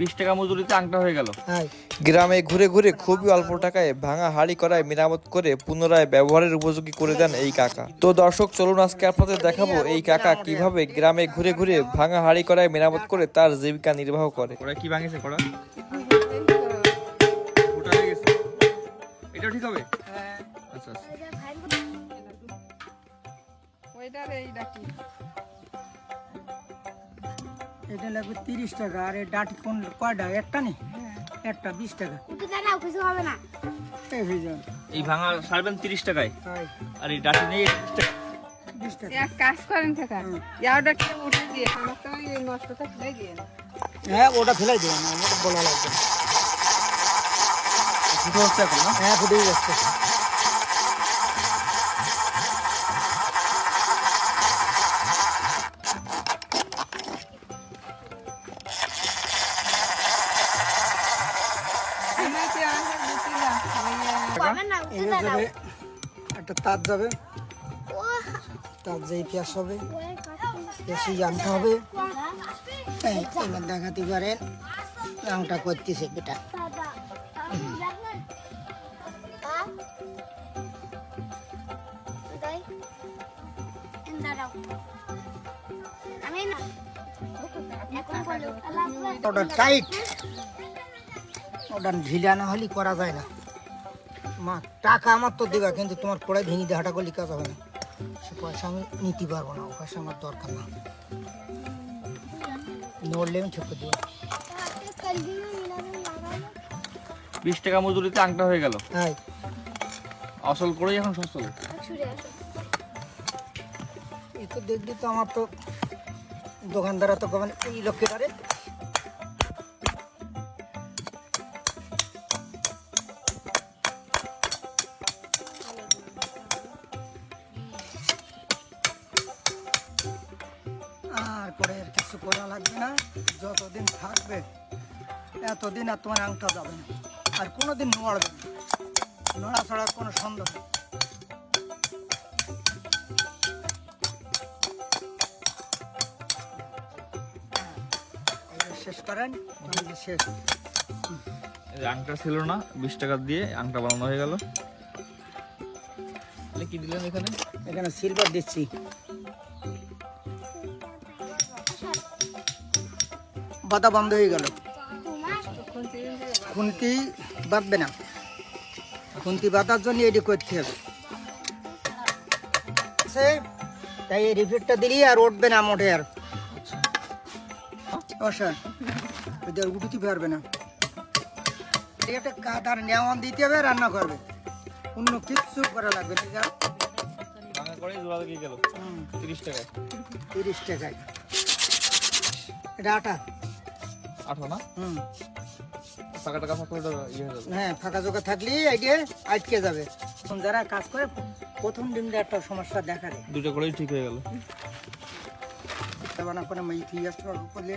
বিশ টাকা মজুরিতে আংটা হয়ে গেল। হ্যাঁ গ্রামে ঘুরে ঘুরে খুবই অল্প টাকায় ভাঙা হাড়ি করায় মেরামত করে পুনরায় ব্যবহারের উপযোগী করে দেন এই কাকা। তো দর্শক চলুন আজকে আপনাদের দেখাবো এই কাকা কীভাবে গ্রামে ঘুরে ঘুরে ভাঙা হাড়ি করায় মেরামত করে তার জীবিকা নির্বাহ করে। ওরা কি ভাঙেছে হয়ে গেছে। এটাও ঠিক হবে? আচ্ছা আচ্ছা। ওইটার এইটা কি এটা লাগবে তিরিশ টাকা আর এই ডাটি কোন কয়টা? একটা নেই একটা বিশ টাকা। কিছু হবে না। এই হয়ে যাবে। এই ভাঙা সারবেন তিরিশ টাকায়? আর এই ডাটি নেই বিশ টাকা। এক কাজ করেন থাকা ইয়াওটা কি উঠে দিয়ে আমার তো এই নষ্টটা ফেলে দিয়ে হ্যাঁ ওটা ফেলাই দেবে না ওটা বলা লাগবে এখন না? হ্যাঁ ফুটেই যাচ্ছে। যাবে একটা তার যাবে। যেই পেঁয়াজ হবে হবে। এবার দেখাতে পারেন করতেছে বেটা। ওটা টাইট ওটা ঢিলা না হলে করা যায় না। মা টাকা আমার তো দেবা কিন্তু তোমার পড়ায় ভেঙে দেওয়াটা করলে কাজ হবে? না সে পয়সা আমি নিতে পারব না ও পয়সা আমার দরকার না। নড়লে আমি ছেপে দেবো। বিশ টাকা মজুরিতে আংটা হয়ে গেল। হ্যাঁ আসল করেই এখন আসো। এই তো দেখলি তো আমার তো দোকানদারা তো মানে এই লোকেরারে করা লাগবে না যতদিন থাকবে এতদিন আর তোমার আংটা যাবে না। আর কোনোদিন নড়বে না। নড়া ছাড়ার কোনো সন্দেহ নেই। শেষ করেন শেষ। আংটা ছিল না বিশ টাকা দিয়ে আংটা বানানো হয়ে গেল। কি দিলেন এখানে? এখানে সিলভার দিচ্ছি। বাতা বন্ধ হয়ে গেল। খুন্তি বাঁধবে না। খুন্তি বাঁধার জন্য এটি করতে হবে। তাই এই রিপিটটা দিলি আর উঠবে না মোটে আর। অসার ওদের উঠতে পারবে না। একটা কাদার নেওয়ান দিতে হবে রান্না করবে। অন্য কিচ্ছু করা লাগবে ঠিক আছে তিরিশ টাকায়। তিরিশ টাকায়। এটা আটা। আঠো না? হুম। টাকা ফাঁকা ইয়ে হয়ে যাবে। হ্যাঁ ফাঁকা জোকা থাকলে আইডিয়া আটকে যাবে। এখন যারা কাজ করে প্রথম দিনটা একটা সমস্যা দেখা দেয়। দুটো করেই ঠিক হয়ে গেল। বানা করে মাই ঠিক আছে করলে